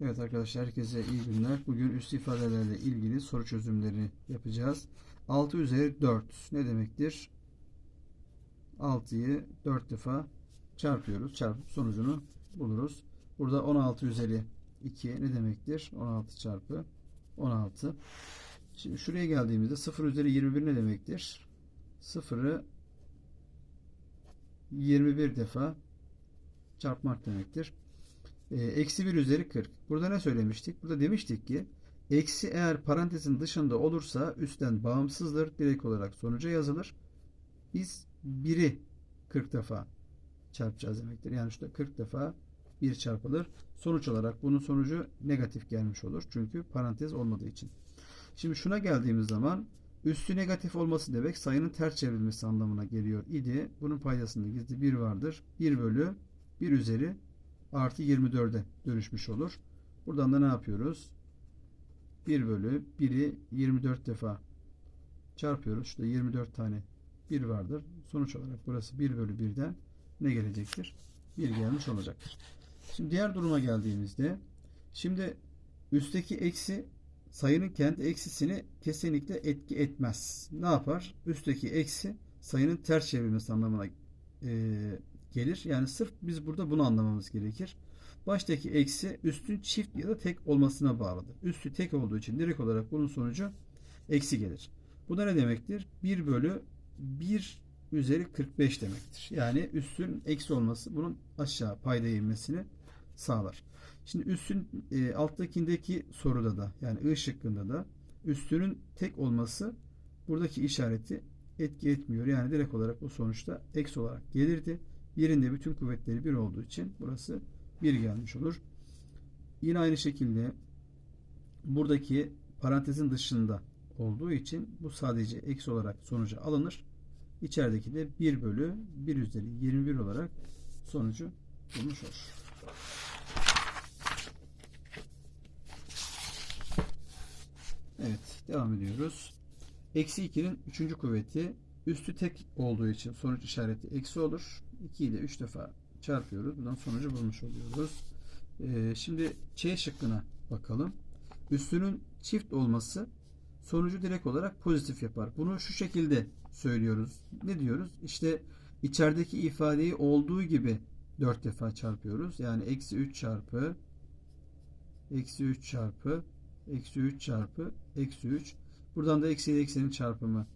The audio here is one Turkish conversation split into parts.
Evet arkadaşlar herkese iyi günler. Bugün üst ifadelerle ilgili soru çözümleri yapacağız. 6 üzeri 4 ne demektir? 6'yı 4 defa çarpıyoruz. Çarpıp sonucunu buluruz. Burada 16 üzeri 2 ne demektir? 16 çarpı 16. Şimdi şuraya geldiğimizde 0 üzeri 21 ne demektir? 0'ı 21 defa çarpmak demektir. E, Eksi 1 üzeri 40. Burada ne söylemiştik? Burada demiştik ki eksi eğer parantezin dışında olursa üstten bağımsızdır. Direkt olarak sonuca yazılır. Biz 1'i 40 defa çarpacağız demektir. Yani şurada 40 defa 1 çarpılır. Sonuç olarak bunun sonucu negatif gelmiş olur. Çünkü parantez olmadığı için. Şimdi şuna geldiğimiz zaman üstü negatif olması demek sayının ters çevrilmesi anlamına geliyor idi. Bunun paydasında gizli 1 vardır. 1 bölü 1 üzeri artı 24'e dönüşmüş olur. Buradan da ne yapıyoruz? 1 bölü 1'i 24 defa çarpıyoruz. Şurada 24 tane 1 vardır. Sonuç olarak burası 1 bölü 1'den ne gelecektir? 1 gelmiş olacaktır. Şimdi diğer duruma geldiğimizde şimdi üstteki eksi sayının kendi eksisini kesinlikle etki etmez. Ne yapar? Üstteki eksi sayının ters çevrilmesi anlamına e, gelir. Yani sırf biz burada bunu anlamamız gerekir. Baştaki eksi üstün çift ya da tek olmasına bağlıdır. Üstü tek olduğu için direkt olarak bunun sonucu eksi gelir. Bu da ne demektir? 1 bölü 1 üzeri 45 demektir. Yani üstün eksi olması bunun aşağı paydaya inmesini sağlar. Şimdi üstün e, alttakindeki soruda da yani I şıkkında da üstünün tek olması buradaki işareti etki etmiyor. Yani direkt olarak bu sonuçta eksi olarak gelirdi. Yerinde bütün kuvvetleri 1 olduğu için burası 1 gelmiş olur. Yine aynı şekilde buradaki parantezin dışında olduğu için bu sadece eksi olarak sonuca alınır. İçerideki de 1 bölü 1 üzeri 21 olarak sonucu bulmuş olur. Evet devam ediyoruz. Eksi 2'nin 3. kuvveti üstü tek olduğu için sonuç işareti eksi olur. 2 ile 3 defa çarpıyoruz. Buradan sonucu bulmuş oluyoruz. Ee, şimdi Ç şıkkına bakalım. Üstünün çift olması sonucu direkt olarak pozitif yapar. Bunu şu şekilde söylüyoruz. Ne diyoruz? İşte içerideki ifadeyi olduğu gibi 4 defa çarpıyoruz. Yani eksi 3 çarpı eksi 3 çarpı eksi 3 çarpı eksi 3. Buradan da eksi ile eksinin çarpımı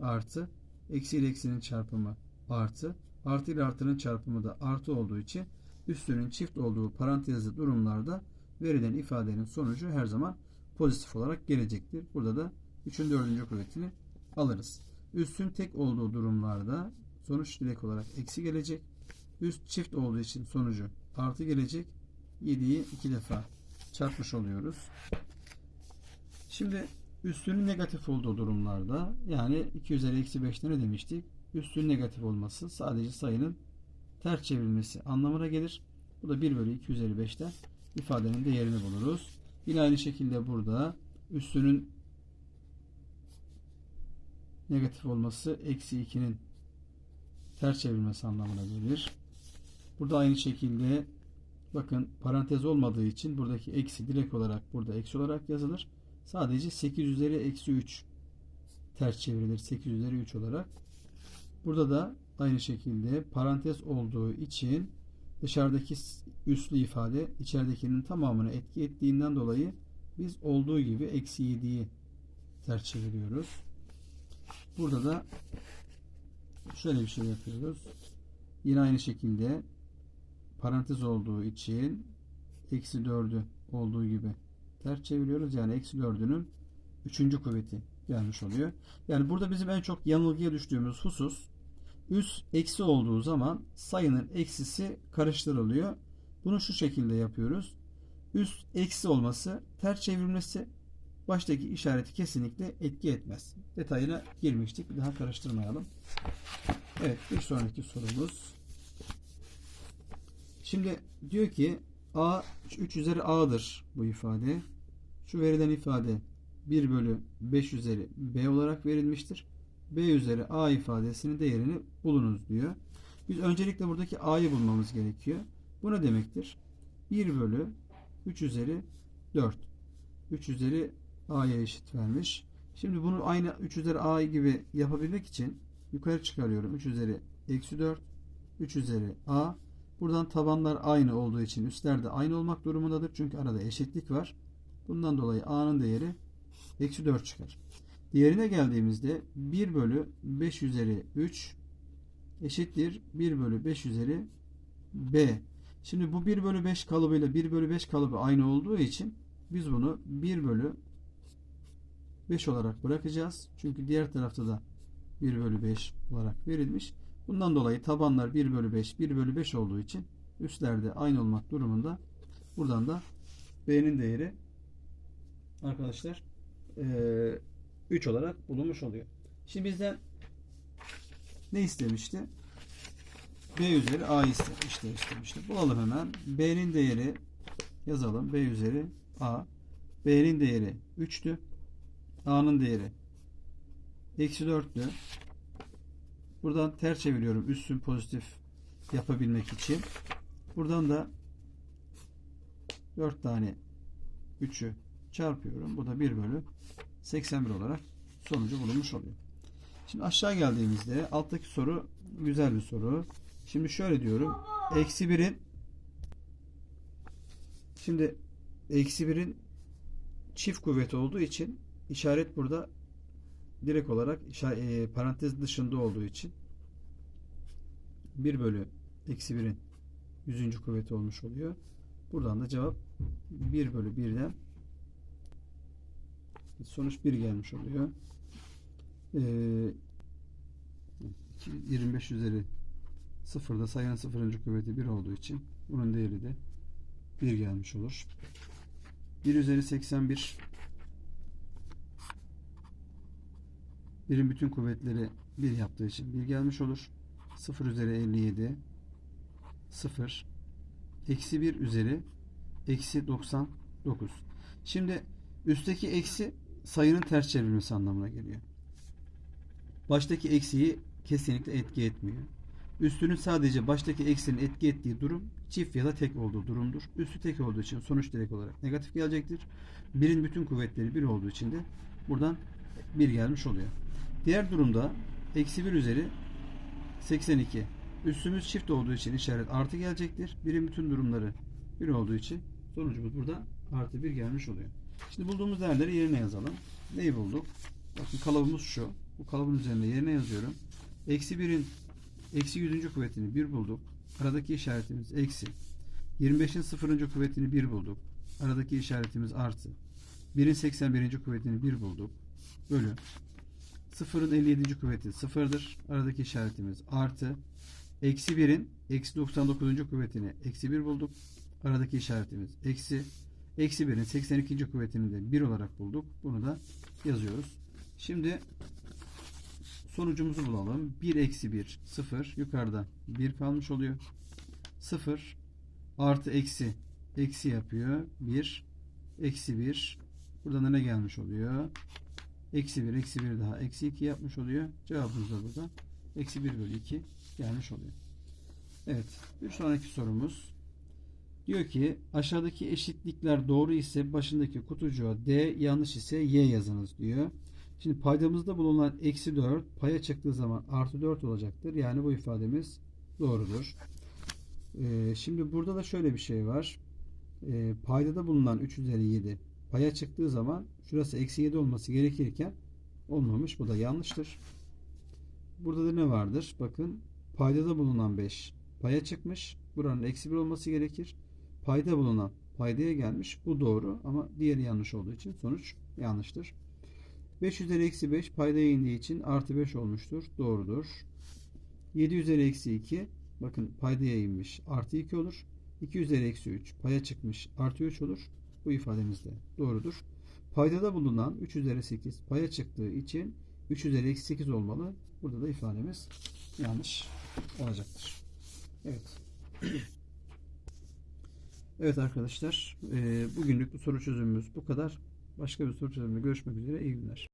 artı. Eksi ile eksinin çarpımı artı. Artı ile artının çarpımı da artı olduğu için üstünün çift olduğu parantezli durumlarda verilen ifadenin sonucu her zaman pozitif olarak gelecektir. Burada da 3'ün 4. kuvvetini alırız. Üstün tek olduğu durumlarda sonuç direkt olarak eksi gelecek. Üst çift olduğu için sonucu artı gelecek. 7'yi 2 defa çarpmış oluyoruz. Şimdi üstünün negatif olduğu durumlarda yani 2 üzeri eksi 5'te ne demiştik? Üstün negatif olması sadece sayının ters çevrilmesi anlamına gelir. Bu da 1 bölü 2 üzeri 5'te ifadenin değerini buluruz. Yine aynı şekilde burada üstünün negatif olması eksi 2'nin ters çevrilmesi anlamına gelir. Burada aynı şekilde bakın parantez olmadığı için buradaki eksi direkt olarak burada eksi olarak yazılır. Sadece 8 üzeri eksi 3 ters çevrilir. 8 üzeri 3 olarak. Burada da aynı şekilde parantez olduğu için dışarıdaki üslü ifade içeridekinin tamamını etki ettiğinden dolayı biz olduğu gibi eksi 7'yi ters çeviriyoruz. Burada da şöyle bir şey yapıyoruz. Yine aynı şekilde parantez olduğu için eksi 4'ü olduğu gibi ters çeviriyoruz. Yani eksi 4'ünün 3. kuvveti gelmiş oluyor. Yani burada bizim en çok yanılgıya düştüğümüz husus üst eksi olduğu zaman sayının eksisi karıştırılıyor. Bunu şu şekilde yapıyoruz. Üst eksi olması ters çevrilmesi baştaki işareti kesinlikle etki etmez. Detayına girmiştik. Bir daha karıştırmayalım. Evet bir sonraki sorumuz. Şimdi diyor ki A 3 üzeri A'dır bu ifade. Şu verilen ifade 1 bölü 5 üzeri B olarak verilmiştir. B üzeri A ifadesinin değerini bulunuz diyor. Biz öncelikle buradaki A'yı bulmamız gerekiyor. Bu ne demektir? 1 bölü 3 üzeri 4. 3 üzeri a'ya eşit vermiş. Şimdi bunu aynı 3 üzeri a gibi yapabilmek için yukarı çıkarıyorum. 3 üzeri eksi 4. 3 üzeri a. Buradan tabanlar aynı olduğu için üstler de aynı olmak durumundadır. Çünkü arada eşitlik var. Bundan dolayı a'nın değeri eksi 4 çıkar. Diğerine geldiğimizde 1 bölü 5 üzeri 3 eşittir 1 bölü 5 üzeri b. Şimdi bu 1 bölü 5 kalıbıyla 1 bölü 5 kalıbı aynı olduğu için biz bunu 1 bölü 5 olarak bırakacağız. Çünkü diğer tarafta da 1 bölü 5 olarak verilmiş. Bundan dolayı tabanlar 1 bölü 5, 1 bölü 5 olduğu için üstlerde aynı olmak durumunda. Buradan da b'nin değeri arkadaşlar eee 3 olarak bulunmuş oluyor. Şimdi bizden ne istemişti? B üzeri A istemişti. istemişti. Bulalım hemen. B'nin değeri yazalım. B üzeri A. B'nin değeri 3'tü. A'nın değeri eksi 4'tü. Buradan ters çeviriyorum. Üssün pozitif yapabilmek için. Buradan da 4 tane 3'ü çarpıyorum. Bu da 1 bölü 81 olarak sonucu bulunmuş oluyor. Şimdi aşağı geldiğimizde alttaki soru güzel bir soru. Şimdi şöyle diyorum. Eksi 1'in şimdi eksi 1'in çift kuvveti olduğu için işaret burada direkt olarak e, parantez dışında olduğu için 1 bölü eksi 1'in 100. kuvveti olmuş oluyor. Buradan da cevap 1 bölü 1'den sonuç 1 gelmiş oluyor. Ee, 25 üzeri sıfırda sayının sıfırıncı kuvveti 1 olduğu için bunun değeri de 1 gelmiş olur. 1 üzeri 81 birin bütün kuvvetleri 1 yaptığı için 1 gelmiş olur. 0 üzeri 57 0 eksi 1 üzeri eksi 99 şimdi üstteki eksi sayının ters çevrilmesi anlamına geliyor. Baştaki eksiyi kesinlikle etki etmiyor. Üstünün sadece baştaki eksinin etki ettiği durum çift ya da tek olduğu durumdur. Üstü tek olduğu için sonuç direkt olarak negatif gelecektir. Birin bütün kuvvetleri bir olduğu için de buradan bir gelmiş oluyor. Diğer durumda eksi 1 üzeri 82. Üstümüz çift olduğu için işaret artı gelecektir. Birin bütün durumları bir olduğu için sonucumuz burada artı bir gelmiş oluyor. Şimdi bulduğumuz değerleri yerine yazalım. Neyi bulduk? Bakın kalıbımız şu. Bu kalıbın üzerinde yerine yazıyorum. Eksi 1'in eksi 100. kuvvetini 1 bulduk. Aradaki işaretimiz eksi. 25'in 0. kuvvetini 1 bulduk. Aradaki işaretimiz artı. 1'in 81. kuvvetini 1 bulduk. Bölü. 0'ın 57. kuvveti 0'dır. Aradaki işaretimiz artı. Eksi 1'in eksi 99. kuvvetini eksi 1 bulduk. Aradaki işaretimiz eksi. Eksi 1'in 82. kuvvetini de 1 olarak bulduk. Bunu da yazıyoruz. Şimdi sonucumuzu bulalım. 1 eksi 1 0 yukarıda 1 kalmış oluyor. 0 artı eksi eksi yapıyor. 1 eksi 1 buradan da ne gelmiş oluyor? Eksi 1 eksi 1 daha eksi 2 yapmış oluyor. Cevabımız da burada. Eksi 1 bölü 2 gelmiş oluyor. Evet. Bir sonraki sorumuz. Diyor ki aşağıdaki eşitlikler doğru ise başındaki kutucuğa D yanlış ise Y yazınız diyor. Şimdi paydamızda bulunan eksi 4 paya çıktığı zaman artı 4 olacaktır. Yani bu ifademiz doğrudur. Ee, şimdi burada da şöyle bir şey var. Ee, paydada bulunan 3 üzeri 7 paya çıktığı zaman şurası eksi 7 olması gerekirken olmamış. Bu da yanlıştır. Burada da ne vardır? Bakın paydada bulunan 5 paya çıkmış. Buranın eksi 1 olması gerekir. Payda bulunan paydaya gelmiş. Bu doğru ama diğeri yanlış olduğu için sonuç yanlıştır. 5 üzeri eksi 5 paydaya indiği için artı 5 olmuştur. Doğrudur. 7 üzeri eksi 2 bakın paydaya inmiş. Artı 2 olur. 2 üzeri eksi 3 paya çıkmış. Artı 3 olur. Bu ifademiz de doğrudur. Paydada bulunan 3 üzeri 8 paya çıktığı için 3 üzeri eksi 8 olmalı. Burada da ifademiz yanlış olacaktır. Evet. Evet arkadaşlar, eee, bugünlük bu soru çözümümüz bu kadar. Başka bir soru çözümünde görüşmek üzere. İyi günler.